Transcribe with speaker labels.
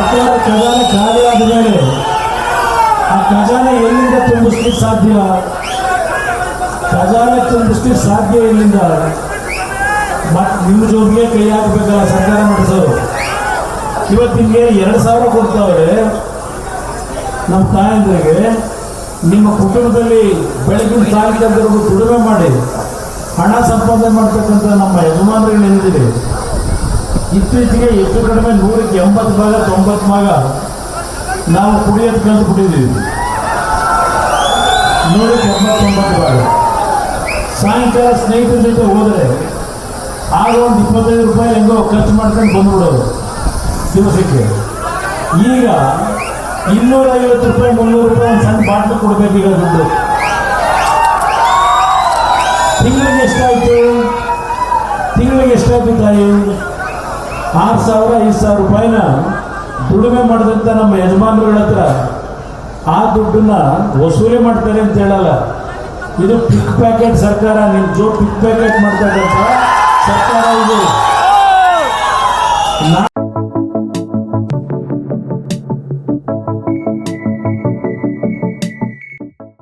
Speaker 1: ಸರ್ಕಾರ ಖಜಾನೆ ಖಾಲಿ ಮೇಲೆ ಆ ಖಜಾನೆ ಎಲ್ಲಿಂದ ತುಂಬಿಸ್ಲಿಕ್ಕೆ ಸಾಧ್ಯ? ಖಜಾನೆ ತುಂಬಿಸ್ಲಿಕ್ಕೆ ಸಾಧ್ಯ ಎಲ್ಲಿಂದ? ಮತ್ ನಿಮ್ಮ ಜೋಬಿಗೆ ಕೈ ಹಾಕಬೇಕಲ್ಲ ಸರ್ಕಾರ ನಡೆಸೋರು ಇವತ್ತು ನಿಮಗೆ ಎರಡು ಸಾವಿರ ಕೊಡ್ತಾವ್ರೆ. ನಮ್ಮ ತಾಯಂದ್ರಿಗೆ ನಿಮ್ಮ ಕುಟುಂಬದಲ್ಲಿ ಬೆಳಗಿನ ಸಾಯಂಕಾಲದವರೆಗೂ ದುಡಿಮೆ ಮಾಡಿ ಹಣ ಸಂಪಾದನೆ ಮಾಡ್ತಕ್ಕಂಥ ನಮ್ಮ ಯಜಮಾನರಿಗೆ ನೆನೆದಿದೆ ಇತ್ತೀಚೆಗೆ ಹೆಚ್ಚು ಕಡಿಮೆ ನೂರಕ್ಕೆ ಎಂಬತ್ತು ಭಾಗ, ತೊಂಬತ್ತು ಭಾಗ ನಾವು ಕುಡಿಯೋದು ಕಲ್ತು ಬಿಟ್ಟಿದ್ದೀವಿ ನೂರಕ್ಕೆ ಎಂಬತ್ತೊಂಬತ್ತು ಭಾಗ. ಸಾಯಂಕಾಲ ಸ್ನೇಹಿತರ ಜೊತೆ ಹೋದರೆ ಆಗ ಒಂದು ಇಪ್ಪತ್ತೈದು ರೂಪಾಯಿ ಹೆಂಗೋ ಖರ್ಚು ಮಾಡ್ಕೊಂಡು ಬಂದ್ಬಿಡೋದು ದಿವಸಕ್ಕೆ. ಈಗ ಇನ್ನೂರ ಐವತ್ತು ರೂಪಾಯಿ, ಮುನ್ನೂರು ರೂಪಾಯಿ ಒಂದು ಸಣ್ಣ ಬಾಟ್ಲು ಕೊಡಬೇಕೀಗ ದುಡ್ಡು. ತಿಂಗಳಿಗೆ ಎಷ್ಟಾಯ್ತು? ತಿಂಗಳಿಗೆ ಎಷ್ಟಾಯ್ತು ತಾಯಿ? ಆರು ಸಾವಿರ, ಐದು ಸಾವಿರ ರೂಪಾಯಿನ ದುಡಿಮೆ ಮಾಡಿದಂಥ ನಮ್ಮ ಯಜಮಾನರುಗಳ ಹತ್ರ ಆ ದುಡ್ಡನ್ನ ವಸೂಲಿ ಮಾಡ್ತಾರೆ ಅಂತ ಹೇಳಲ್ಲ. ಇದು ಪಿಕ್ ಪ್ಯಾಕೆಟ್ ಸರ್ಕಾರ ನಿಮ್ಮ ಜೋ ಪಿಕ್ ಪ್ಯಾಕೆಟ್ ಮಾಡ್ತಾ ಇದ್ದಂಥ ಸರ್ಕಾರ ಇದು.